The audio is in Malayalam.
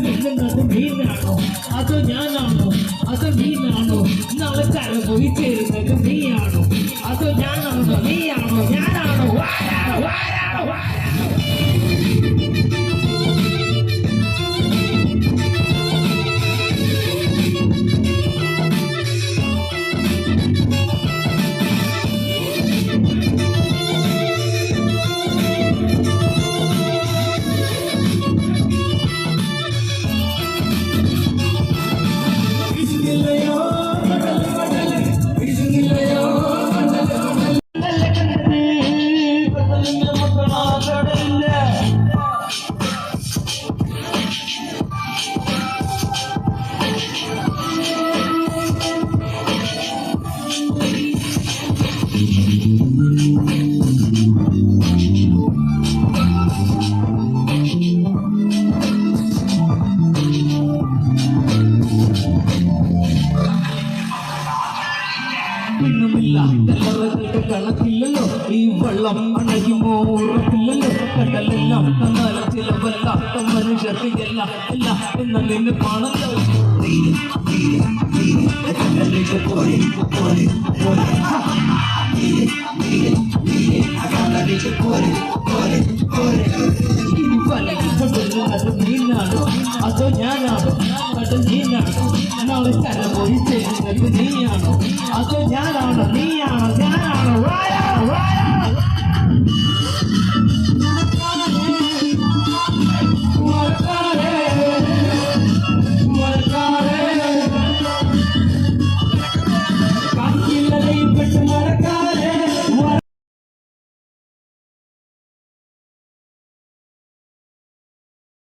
തിന്നുന്നത് മീനാണോ അതോ ഞാനാണോ അതോ മീനാണോ Come on, കണക്കില്ലല്ലോ ഈ വെള്ളം അണയുമ്പോ ഉറപ്പില്ലല്ലോ. കടലെല്ലാം ചിലവല്ലാത്ത മനുഷ്യർക്ക് എല്ലാം എല്ലാം എന്ന് നിന്ന് കാണല്ലോ നീനാണോ അതോ ഞാനാണോ കടൽ നീനാണോ നാളെ കര പോയി ചേരുന്നത് നീയാണോ അതോ ഞാനാണോ